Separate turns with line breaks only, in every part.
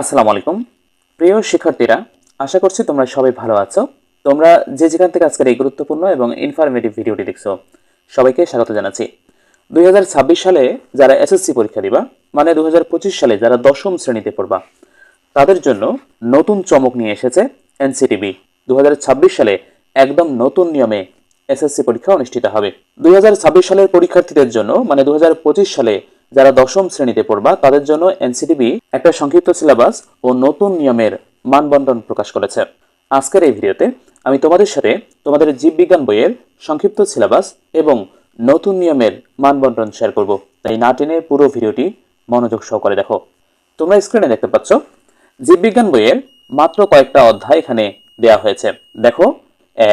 আসসালামু আলাইকুম। প্রিয় শিক্ষার্থীরা, আশা করছি তোমরা সবাই ভালো আছো। তোমরা যে যেখান থেকে আজকের এই গুরুত্বপূর্ণ এবং ইনফরমেটিভ ভিডিওটি দেখছ, সবাইকে স্বাগত জানাচ্ছি। দু হাজার ছাব্বিশ সালে যারা এসএসসি পরীক্ষা দিবা মানে দু হাজার পঁচিশ সালে যারা দশম শ্রেণীতে পড়বা, তাদের জন্য নতুন চমক নিয়ে এসেছে এনসিটিভি দু হাজার ছাব্বিশ সালে একদম নতুন নিয়মে এসএসসি পরীক্ষা অনুষ্ঠিত হবে। দু হাজার ছাব্বিশ সালের পরীক্ষার্থীদের জন্য মানে দু হাজার পঁচিশ সালে যারা দশম শ্রেণীতে পড়বা, তাদের জন্য এনসিটিভি একটা সংক্ষিপ্ত সিলেবাস ও নতুন নিয়মের মানবন্টন প্রকাশ করেছে। আজকের এই ভিডিওতে আমি তোমাদের সাথে তোমাদের জীববিজ্ঞান বইয়ের সংক্ষিপ্ত সিলেবাস এবং নতুন নিয়মের মানবন্টন শেয়ার করব। তাই না টেনে পুরো ভিডিওটি মনোযোগ সহকারে দেখো। তোমরা স্ক্রিনে দেখতে পাচ্ছ, জীববিজ্ঞান বইয়ের মাত্র কয়েকটা অধ্যায় এখানে দেয়া হয়েছে। দেখো,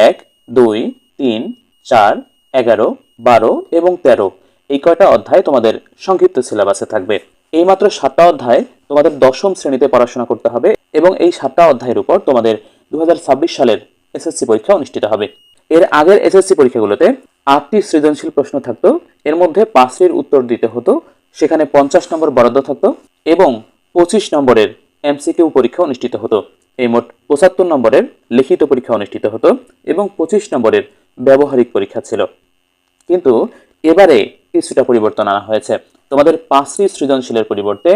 এক, দুই, তিন, চার, এগারো, বারো এবং তেরো। এই কয়টা অধ্যায় তোমাদের সংক্ষিপ্ত সিলেবাসে থাকবে। এই মাত্র সাতটা অধ্যায় তোমাদের দশম শ্রেণীতে পড়াশোনা করতে হবে এবং এই সাতটা অধ্যায়ের উপর তোমাদের দু হাজার ছাব্বিশ সালের এসএসসি পরীক্ষা অনুষ্ঠিত হবে। এর আগের এসএসসি পরীক্ষাগুলোতে আটটি সৃজনশীল প্রশ্ন থাকতো, এর মধ্যে পাঁচটির উত্তর দিতে হতো, সেখানে পঞ্চাশ নম্বর বরাদ্দ থাকতো এবং পঁচিশ নম্বরের এমসিকিউ পরীক্ষা অনুষ্ঠিত হতো। এই মোট পঁচাত্তর নম্বরের লিখিত পরীক্ষা অনুষ্ঠিত হতো এবং পঁচিশ নম্বরের ব্যবহারিক পরীক্ষা ছিল। কিন্তু এবারে কিছুটা পরিবর্তন আনা হয়েছে। তোমাদের পাঁচটি সৃজনশীলের পরিবর্তে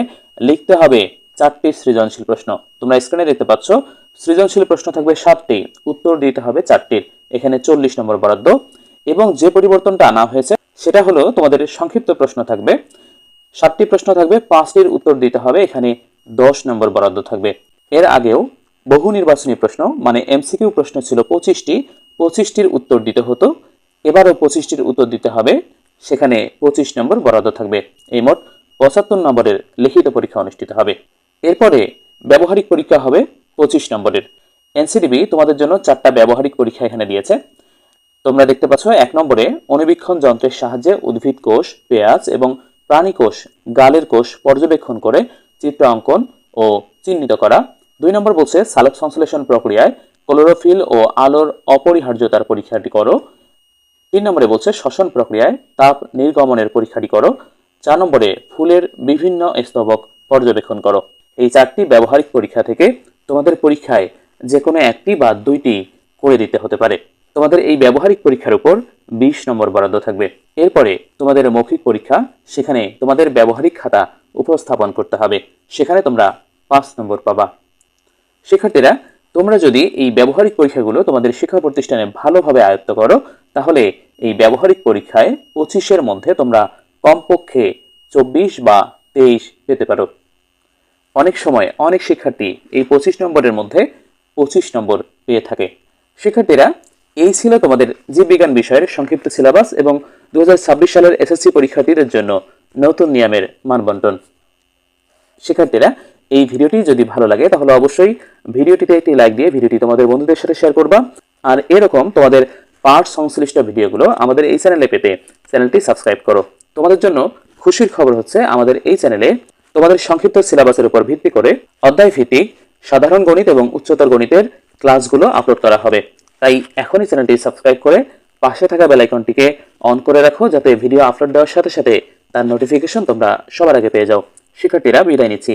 লিখতে হবে চারটি সৃজনশীল প্রশ্ন। তোমরা স্ক্রিনে দেখতে পাচ্ছ, সৃজনশীল প্রশ্ন থাকবে সাতটি, উত্তর দিতে হবে চারটির এখানে চল্লিশ নম্বর বরাদ্দ। এবং যে পরিবর্তনটা আনা হয়েছে, সেটা হলো তোমাদের সংক্ষিপ্ত প্রশ্ন থাকবে। সাতটি প্রশ্ন থাকবে, পাঁচটির উত্তর দিতে হবে, এখানে দশ নম্বর বরাদ্দ থাকবে। এর আগেও বহু নির্বাচনী প্রশ্ন মানে এমসিকিউ প্রশ্ন ছিল পঁচিশটি, পঁচিশটির উত্তর দিতে হতো। এবারও পঁচিশটির উত্তর দিতে হবে। সেখানে পঁচিশ নম্বর বরাদ্দ থাকবে। এই মোট পঁচাত্তর নম্বরের লিখিত পরীক্ষা অনুষ্ঠিত হবে। এরপরে ব্যবহারিক পরীক্ষা হবে পঁচিশ নম্বরের। এনসিডিবি তোমাদের জন্য চারটা ব্যবহারিক পরীক্ষা এখানে দিয়েছে। তোমরা দেখতে পাচ্ছ, এক নম্বরে অনুবীক্ষণ যন্ত্রের সাহায্যে উদ্ভিদ কোষ, পেঁয়াজ এবং প্রাণী কোষ, গালের কোষ পর্যবেক্ষণ করে চিত্র অঙ্কন ও চিহ্নিত করা। দুই নম্বর বলছে, সালোক সংশ্লেষণ প্রক্রিয়ায় ক্লোরোফিল ও আলোর অপরিহার্যতার পরীক্ষাটি করো। তিন নম্বরে বলছে, শ্বসন প্রক্রিয়ায় তাপ নির্গমনের পরীক্ষাটি করো। চার নম্বরে ফুলের বিভিন্ন স্তবক পর্যবেক্ষণ করো। এই চারটি ব্যবহারিক পরীক্ষা থেকে তোমাদের পরীক্ষায় যে কোনো একটি বা দুইটি করে দিতে হতে পারে। তোমাদের এই ব্যবহারিক পরীক্ষার উপর বিশ নম্বর বরাদ্দ থাকবে। এরপরে তোমাদের মৌখিক পরীক্ষা, সেখানে তোমাদের ব্যবহারিক খাতা উপস্থাপন করতে হবে। সেখানে তোমরা পাঁচ নম্বর পাবা। শিক্ষার্থীরা তোমরা যদি এই ব্যবহারিক পরীক্ষাগুলো তোমাদের শিক্ষা প্রতিষ্ঠানে ভালোভাবে আয়ত্ত করো, তাহলে এই ব্যবহারিক পরীক্ষায় পঁচিশের মধ্যে তোমরা কমপক্ষে চব্বিশ বা তেইশ পেতে পারো। অনেক সময় অনেক শিক্ষার্থী এই পঁচিশ নম্বরের মধ্যে পঁচিশ নম্বর পেয়ে থাকে। শিক্ষার্থীরা, এই ছিল তোমাদের জীববিজ্ঞান বিষয়ের সংক্ষিপ্ত সিলেবাস এবং দু হাজার ছাব্বিশ সালের এসএসসি পরীক্ষার্থীদের জন্য নতুন নিয়মের মানবন্টন। শিক্ষার্থীরা এই ভিডিওটি যদি ভালো লাগে, তাহলে অবশ্যই ভিডিওটিতে একটি লাইক দিয়ে ভিডিওটি তোমাদের বন্ধুদের সাথে শেয়ার করবা। আর এরকম তোমাদের পাঠ সংশ্লিষ্ট ভিডিওগুলো আমাদের এই চ্যানেলে পেতে চ্যানেলটি সাবস্ক্রাইব করো। তোমাদের জন্য খুশির খবর হচ্ছে, আমাদের এই চ্যানেলে তোমাদের সংক্ষিপ্ত সিলেবাসের উপর ভিত্তি করে অধ্যায় ভিত্তিক সাধারণ গণিত এবং উচ্চতর গণিতের ক্লাসগুলো আপলোড করা হবে। তাই এখনই চ্যানেলটি সাবস্ক্রাইব করে পাশে থাকা বেল আইকনটিকে অন করে রাখো, যাতে ভিডিও আপলোড দেওয়ার সাথে সাথে তার নোটিফিকেশন তোমরা সবার আগে পেয়ে যাও। শিক্ষার্থীরা বিদায় নিচ্ছি।